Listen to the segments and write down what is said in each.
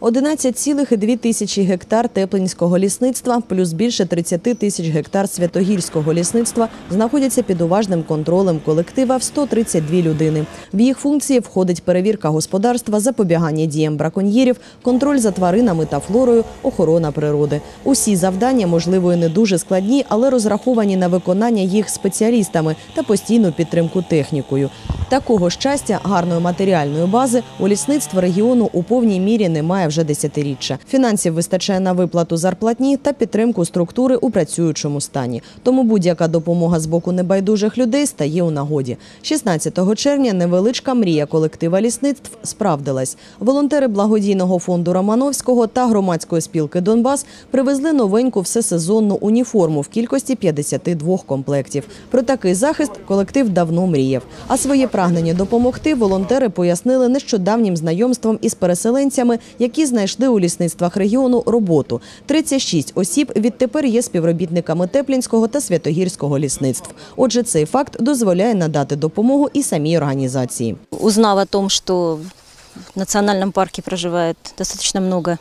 11,2 тисячі гектар теплинського лісництва плюс більше 30 тисяч гектар святогірського лісництва знаходяться під уважним контролем колектива в 132 людини. В їх функції входить перевірка господарства, запобігання діям браконьєрів, контроль за тваринами та флорою, охорона природи. Усі завдання, можливо, і не дуже складні, але розраховані на виконання їх спеціалістами та постійну підтримку технікою. Такого щастя, гарної матеріальної бази у лісництво регіону у повній мірі немає вже десятиріччя. Фінансів вистачає на виплату зарплатні та підтримку структури у працюючому стані. Тому будь-яка допомога з боку небайдужих людей стає у нагоді. 16 червня невеличка мрія колектива лісництв справдилась. Волонтери благодійного фонду Романовського та громадської спілки Донбас привезли новеньку всесезонну уніформу в кількості 52 комплектів. Про такий захист колектив давно мріяв. А своє прагнення допомогти волонтери пояснили нещодавнім знайомством із переселенцями, які знайшли у лісництвах регіону роботу. 36 осіб відтепер є співробітниками Теплінського та Святогірського лісництв. Отже, цей факт дозволяє надати допомогу і самій організації. Узнав о том, что в национальном парке проживает достаточно много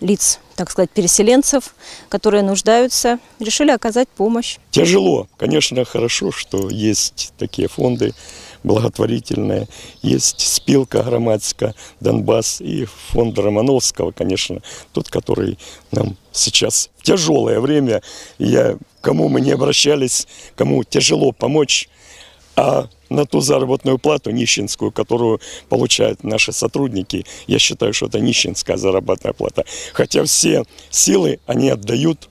лиц, так сказать, переселенцев, которые нуждаются, решили оказать помощь. Тяжело. Конечно, хорошо, что есть такие фонды благотворительные. Есть спилка громадская Донбасс и фонд Романовского, конечно, тот, который нам сейчас в тяжелое время, я, кому мы не обращались, кому тяжело помочь, а на ту заработную плату нищенскую, которую получают наши сотрудники, я считаю, что это нищенская заработная плата. Хотя все силы они отдают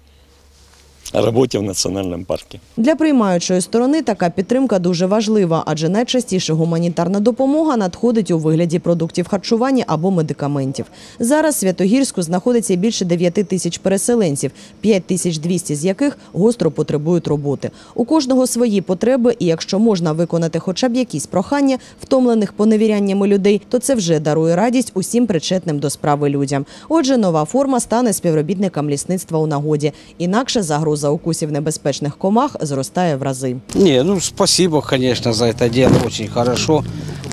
работе в национальном парке. Для приймаючої сторони така підтримка дуже важлива, адже найчастіше гуманітарна допомога надходить у вигляді продуктів харчування або медикаментів. Зараз в Святогірську знаходиться більше 9 тисяч переселенців, 5 тисяч 200 з яких гостро потребують роботи. У кожного свої потреби, і якщо можна виконати хоча б якісь прохання, втомлених поневіряннями людей, то це вже дарує радість усім причетним до справи людям. Отже, нова форма стане співробітникам лісництва у нагоді. Інакше загроза укусів небезпечних комах зростає в рази. Ні, ну спасибо, звісно, за це діло. Дуже добре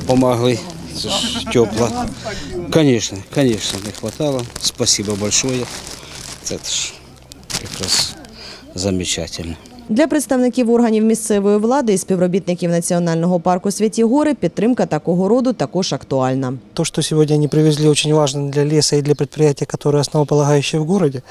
допомогли. Це ж Тепло. Звісно, звісно, не вистачало. Спасибо большое. Це ж якраз раз замечательно. Для представників органів місцевої влади і співробітників національного парку Святі Гори підтримка такого роду також актуальна. То, что сегодня они привезли, очень важно для леса и для предприятия, которое основополагающее в городе.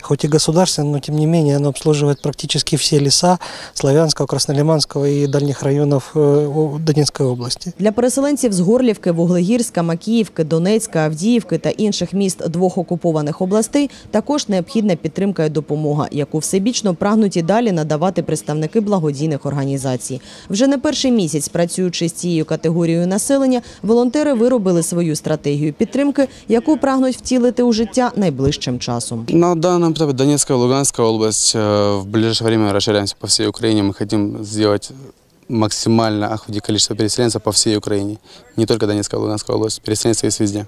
Хоть и государственное, но тем не менее оно обслуживает практически все леса Славянского, Краснолиманского и дальних районов э, о- Донецкой области. Для переселенців з Горлівки, Вуглегірська, Макіївки, Донецька, Авдіївки та інших міст двох окупованих областей також необхідна підтримка і допомога, яку всебічно прагнуть і далі надавати представники благодійних організацій. Вже не перший місяць, працюючи з цією категорією населення, волонтери виробили свою стратегію підтримки, яку прагнуть втілити у життя найближчим часом. На данном этапе Донецкая и Луганская область. э, В ближайшее время расширяемся по всей Украине. Мы хотим сделать максимально охватить количество переселенцев по всей Украине. Не только Донецкая и Луганская область. Переселенцы есть везде.